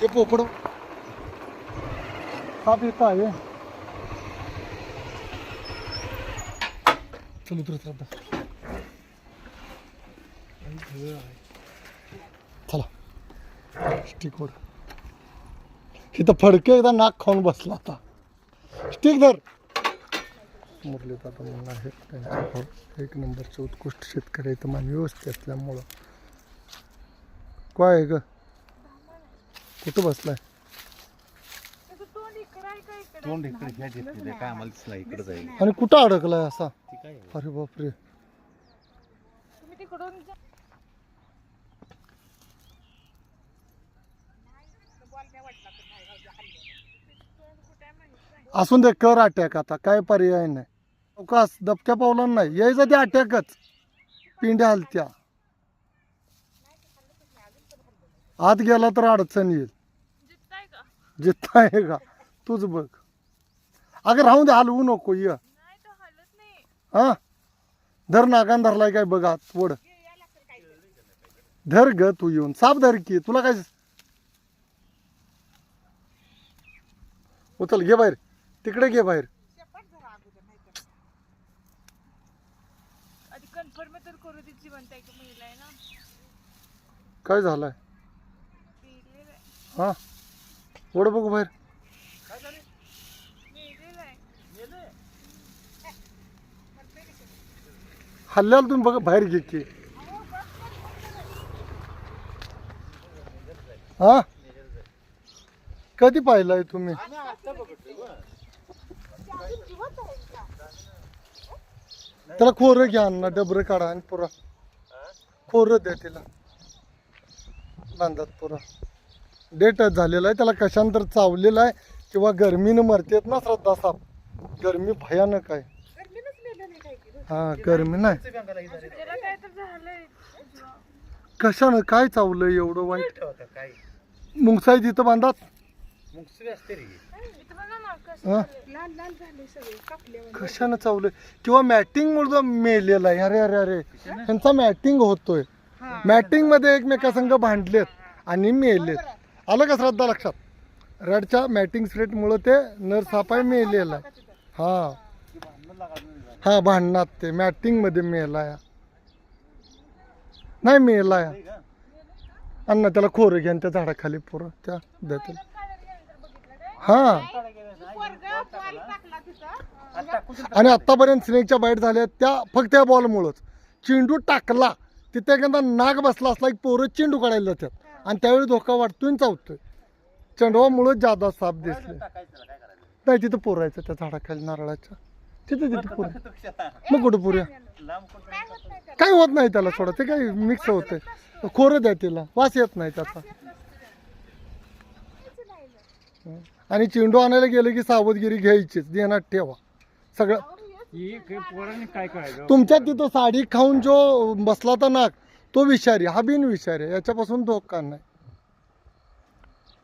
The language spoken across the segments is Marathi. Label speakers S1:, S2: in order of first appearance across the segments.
S1: ते पोपड साप येत आहे चल उतरत राहता चला स्टिकवर इथं फडके एकदा नाक खाऊन बसला आता. स्टिक धर. मुरली दादा म्हणून हे एक नंबरचे उत्कृष्ट शेतकरी तर मान व्यवस्थित असल्यामुळं. काय आहे ग? कुठं बसलाय?
S2: तोंड इकडे ह्या घेतलेलं काय आम्हाला दिसला इकडे जाईल.
S1: आणि कुठं अडकलाय असा? अरे बापरे
S3: तुम्ही तिकडून जा.
S1: असून दे कर अटॅक आता काय पर्याय नाही. अवकाश दबक्या पावला नाही. यायचं ते अटॅकच पिंड्या हलत्या. आत गेला तर अडचण येईल.
S3: का?
S1: जिथं आहे का? तूच बघ. अगं राहून दे हलवू नको ये.
S3: नाही तो हलत नाही.
S1: हा? धर नागान धरलाय काय बघा वड धर ग तू येऊन. साप धर की तुला काय? उचल घे बाहेर. तिकडे घे बाहेर.
S3: आधी कन्फर्म तर करू दे जिवंत आहे का महिला आहे ना.
S1: काय झालंय? हा। बघू बाहेर
S3: आहे
S1: हल्ल्याला तुम्ही बघा बाहेर की। हा। डबरं काढा आणि पुरा। खोरं द्या तिला बांधात पुरा। डेटच झालेला आहे त्याला कशांतर चावलेला आहे किंवा गरमीनं मरतेत ना श्रद्धा साप. गरमी भयानक आहे. हा गरमी नाही. कशानं काय चावलं एवढं वाईट?
S2: काय?
S1: मुंगसाई तिथं बांधात? हा? कशानं चावलं किंवा मॅटिंग मुळे मेलेला आहे. अरे अरे अरे. त्यांचा मॅटिंग होतोय. मॅटिंगमध्ये एकमेकासंग भांडलेत आणि मेलेत. आलं का श्रद्धा लक्षात? रडच्या मॅटिंग स्लेट ते नर सापाय मेलेला. आहे हां. हां भांडणात ते मॅटिंगमध्ये मध्ये मेलाय. नाही मेलाय. अण्णा त्याला खोरं घ्या त्या झाडाखाली पोरं त्या देतील हां. आणि आत्तापर्यंत स्नेकच्या बाईट झाल्या त्या फक्त त्या बॉलमुळंच चेंडू टाकला. तिथे एखादा नाग बसला असला एक पोरं चेंडू काढायला जातात. आणि त्यावेळी धोका वाटतोय आणि चावतोय. चेंडवामुळं जादा साप दिसले. नाही तिथं पोरायचं त्या झाडाखाली नारळाच्या. तिथे तिथे पोर मग कुठं पुऱ्या काय होत नाही त्याला सोडा ते काही मिक्स होते खोरं द्या तिला वास येत नाही त्याचा. आणि चेंडू आणायला गेलं की सावधगिरी घ्यायचीच ध्यानात ठेवा. सगळं
S2: काय
S1: तुमच्या तिथं साडी खाऊन जो बसला तर नाक तो विषारी हा बिन विषारी आहे. याच्यापासून धोका नाही.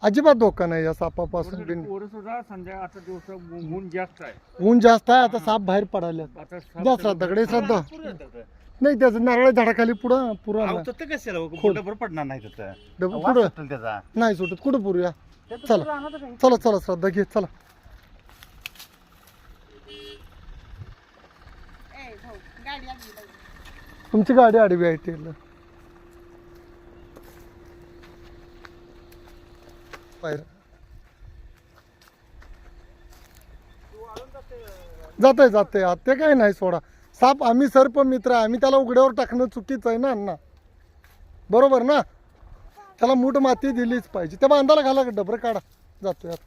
S1: अजिबात धोका नाही या सापापासून बिन.
S2: पोरं सुद्धा संध्या आता दिवस ऊन जास्त आहे.
S1: ऊन जास्त आहे आता साप बाहेर पडाले
S2: आता
S1: द्या श्रद्धाकडे श्रद्धा नाही त्याचं नारळ झाडाखाली पुढं पुरा
S2: कशाला. डबर पडणार नाही वास
S1: पुढं
S2: सुटेल त्याचा?
S1: नाही सुटत. कुठं पुरूया चला. चला चला श्रद्धा घे चला. तुमची गाडी आडवी आहे तेल जाते जाते आत ते काही नाही सोडा. साप आम्ही सर्प मित्र आहे. आम्ही त्याला उघड्यावर टाकणं चुकीचं आहे ना अण्णा. बरोबर ना? त्याला मूठ माती दिलीच पाहिजे. त्या बांधाला घाला डबर काढा. जातोय आता.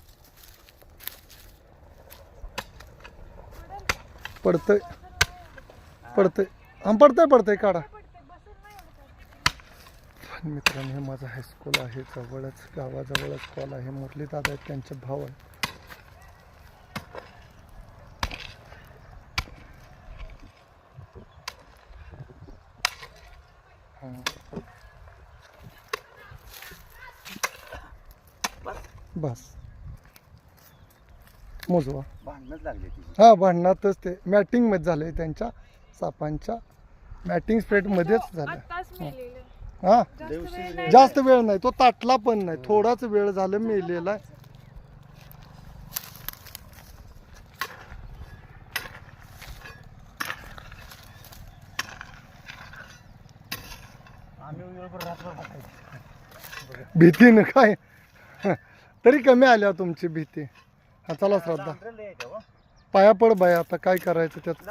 S1: पडतंय. पडतंय. हा पडतंय पडतंय. काढा. पण मित्रांनो हे माझं हायस्कूल आहे. जवळच गावाजवळच कॉल आहे. मुरली दादा आहेत त्यांचे भाव आहे बस. मोजवा.
S2: भांडणच लागली तिची.
S1: हा भांडणातच ते. मॅटिंगमध्ये झालंय त्यांच्या सापांच्या. मॅटिंग स्प्रेडमध्येच झालं.
S3: आत्ताच मेलेले
S1: हा?
S3: जास्त वेळ नाही
S1: तो ताटला पण नाही. थोडाच वेळ झालं मेलेला.
S2: बघायचो.
S1: भीतीनं काय? तरी कमी आल्या तुमची भीती. हा चला श्रद्धा. पाया पड बाय आता काय करायचं त्यात?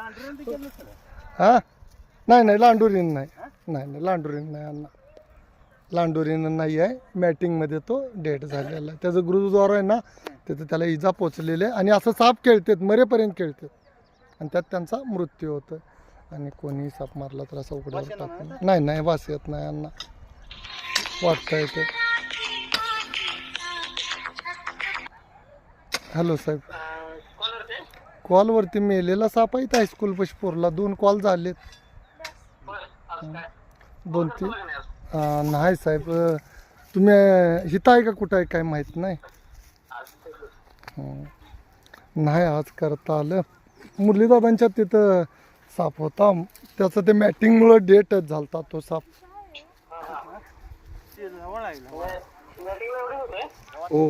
S1: हा? नाही नाही लांडुरीन नाही. नाही नाही लांडुरीन नाही अण्णा लांडुरीन नाही आहे मॅटिंगमध्ये तो डेट झालेला आहे त्याचं गुरुद्वारा आहे ना तिथं त्याला इजा पोचलेली आहे आणि असं साप खेळतात मरेपर्यंत खेळतात आणि त्यात त्यांचा मृत्यू होतो आणि कोणी साप मारला तर असं उघड्यावर टाकून नाही नाही वास येत नाही अण्णा वाटतं येते हॅलो साहेब कॉलवरती मेलेला साप आहे हायस्कूल पशपूरला दोन कॉल झालेत दोन तीन नाही साहेब तुम्ही इथं आहे का कुठं आहे काय माहीत नाही. हं. नाही आज करता आलं. मुरलीदादांच्या तिथं साप होता. त्याचं ते मॅटिंगमुळं डेटच झालता तो साप. हो.